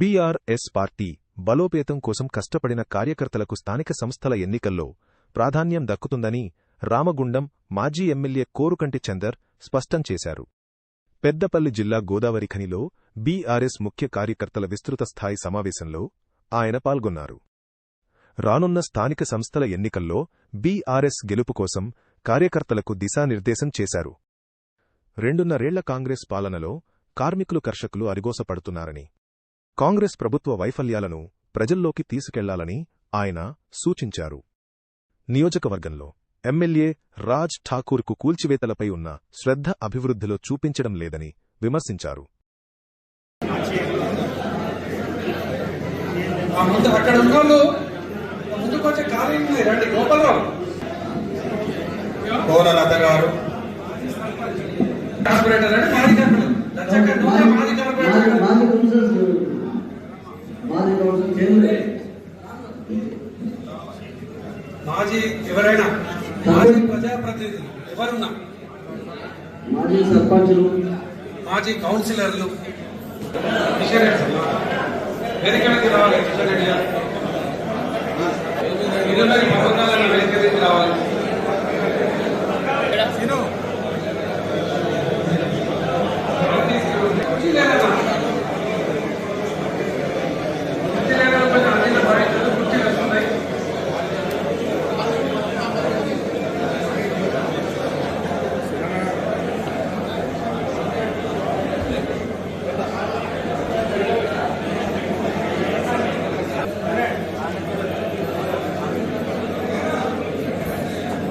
BRS party బలోపేతం కోసం కష్టపడిన కార్యకర్తలకు స్థానిక సంస్థల ఎన్నికల్లో ప్రాధాన్యం దక్కుతుందని రామగుండం మాజీ ఎమ్మెల్యే కోరుకంటి చందర్ స్పష్టం చేశారు. పెద్దపల్లి జిల్లా గోదావరి ఖనిలో బీఆర్ఎస్ ముఖ్య కార్యకర్తల విస్తృత స్థాయి సమావేశంలో ఆయన పాల్గొన్నారు. రానున్న స్థానిక సంస్థల ఎన్నికల్లో బీఆర్ఎస్ గెలుపు కోసం కార్యకర్తలకు దిశానిర్దేశం చేశారు. రెండున్నరేళ్ళ కాంగ్రెస్ పాలనలో కార్మికులు కర్షకులు అరిగోసపడుతున్నారని కాంగ్రెస్ ప్రభుత్వ వైఫల్యాలను ప్రజల్లోకి తీసుకెళ్ళాలని ఆయన సూచించారు. నియోజకవర్గంలో ఎమ్మెల్యే రాజ్ ఠాకూర్కు కూల్చివేతలపై ఉన్న శ్రద్ధ అభివృద్ధిలో చూపించడం లేదని విమర్శించారు. అక్కడ రండి గోపాలరావు గారు. కార్పొరేటర్ అంటే మాది కార్పొరేటర్ మాది కౌన్సిలర్స్ కౌన్సిల్ చేయండి మాజీ ఎవరైనా మాజీ ప్రజాప్రతినిధులు ఎవరున్నా మాజీ సర్పంచులు. మాజీ కౌన్సిలర్లు కిషన్ రెడ్డి రావాలి కిషన్ రెడ్డి గారు. వేదిక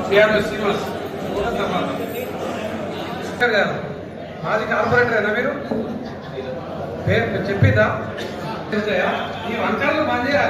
సిఆర్ఓ శ్రీనివాస్. శంకర్ గారు మాజీ కార్పొరేటరేనా మీరు పేరు? చెప్పిందా ఈ వంకాయలు బంద్ చేయాలి.